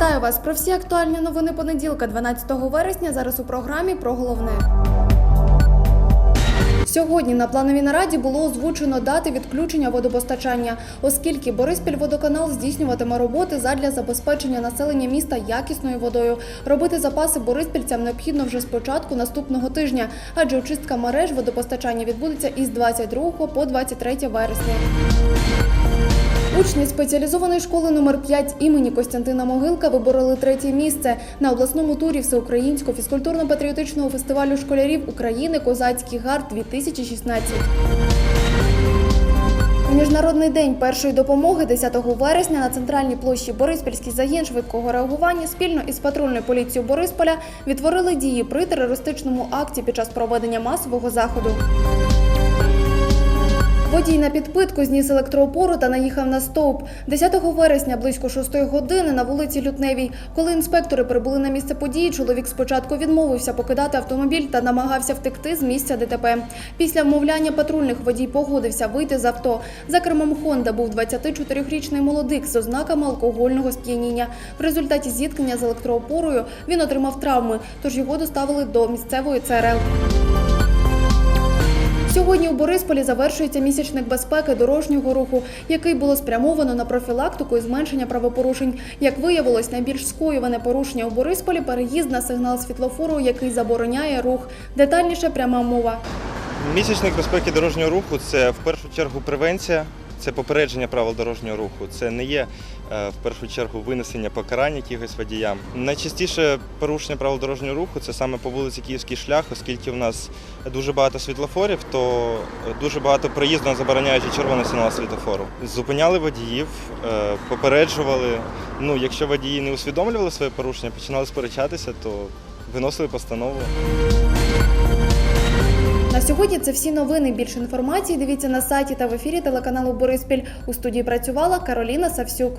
вас про всі актуальні новини понеділка, 12 вересня. Зараз у програмі про головне. Сьогодні на плановій нараді було озвучено дати відключення водопостачання, оскільки Бориспільводоканал здійснюватиме роботи задля забезпечення населення міста якісною водою. Робити запаси бориспільцям необхідно вже з початку наступного тижня, адже очистка мереж водопостачання відбудеться із 22 по 23 вересня. Учні спеціалізованої школи номер 5 імені Костянтина Могилка вибороли третє місце на обласному турі всеукраїнського фізкультурно-патріотичного фестивалю школярів України Козацький гард 2016. У Міжнародний день першої допомоги 10 вересня на центральній площі Бориспільський загін швидкого реагування спільно із патрульною поліцією Борисполя відтворили дії при терористичному акті під час проведення масового заходу. Водій на підпитку зніс електроопору та наїхав на стовп. 10 вересня близько 6 години на вулиці Лютневій. Коли інспектори прибули на місце події, чоловік спочатку відмовився покидати автомобіль та намагався втекти з місця ДТП. Після вмовляння патрульних водій погодився вийти з авто. За кермом Хонда був 24-річний молодик з ознаками алкогольного сп'яніння. В результаті зіткнення з електроопорою він отримав травми, тож його доставили до місцевої ЦРЛ. Сьогодні у Борисполі завершується місячник безпеки дорожнього руху, який було спрямовано на профілактику і зменшення правопорушень. Як виявилось, найбільш скоюване порушення у Борисполі переїзд на сигнал світлофору, який забороняє рух. Детальніше пряма мова. Місячник безпеки дорожнього руху це в першу чергу превенція, це попередження правил дорожнього руху. Це не є е, в першу чергу винесення покарань якихось водіям. Найчастіше порушення правил дорожнього руху це саме по вулиці Київський шлях, оскільки в нас дуже багато світлофорів, то дуже багато проїзду забороняючи червоний сигнал світлофору. Зупиняли водіїв, е, попереджували. Ну, якщо водії не усвідомлювали своє порушення, починали сперечатися, то виносили постанову. На сьогодні це всі новини. Більше інформації дивіться на сайті та в ефірі телеканалу Бориспіль. У студії працювала Кароліна Савсюк.